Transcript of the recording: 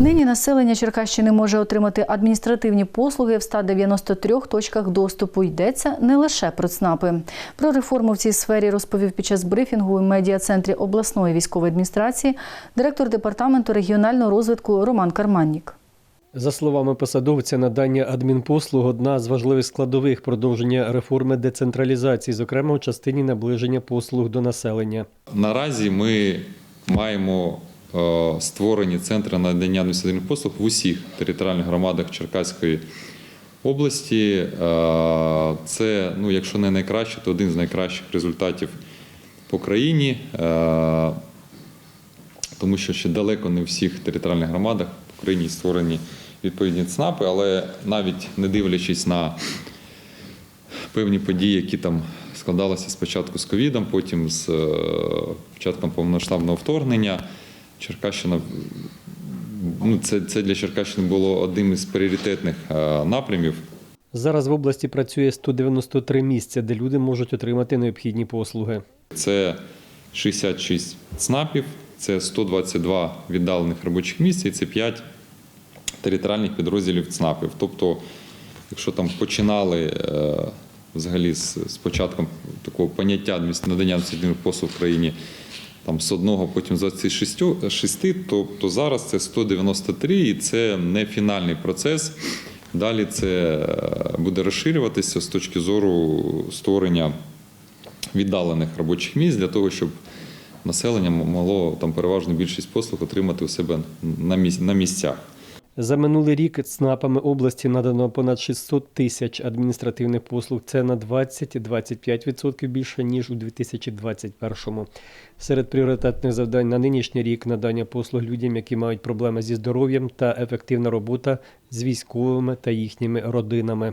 Нині населення Черкащини може отримати адміністративні послуги в 193 точках доступу. Йдеться не лише про ЦНАПи. Про реформу в цій сфері розповів під час брифінгу у медіа-центрі обласної військової адміністрації директор департаменту регіонального розвитку Роман Карманнік. За словами посадовця, надання адмінпослуг одна з важливих складових продовження реформи децентралізації, зокрема у частині наближення послуг до населення. Наразі ми маємо створені центри надання адміністративних послуг в усіх територіальних громадах Черкаської області. Е, Це, ну, якщо не найкраще, то один з найкращих результатів по країні, е, тому що ще далеко не в всіх територіальних громадах в Україні створені відповідні ЦНАПи, але навіть не дивлячись на певні події, які там складалися спочатку з ковідом, потім з е, початком повномасштабного вторгнення. Черкащина ну, це, це для Черкащини було одним із пріоритетних е, напрямів. Зараз в області працює 193 місця, де люди можуть отримати необхідні послуги. Це 66 ЦНАПів, це 122 віддалених робочих місця і це 5 територіальних підрозділів ЦНАПів. Тобто, якщо там починали е, взагалі з, з початком такого поняття надання адміністративних послуг в країні там з одного, потім з 26, шести, то, то зараз це 193 і це не фінальний процес. Далі це е, буде розширюватися з точки зору створення віддалених робочих місць для того, щоб населення могло там переважну більшість послуг отримати у себе на місцях. За минулий рік ЦНАПами області надано понад 600 тисяч адміністративних послуг. Це на 20-25% більше ніж у 2021-му. Серед пріоритетних завдань на нинішній рік надання послуг людям, які мають проблеми зі здоров'ям та ефективна робота з військовими та їхніми родинами.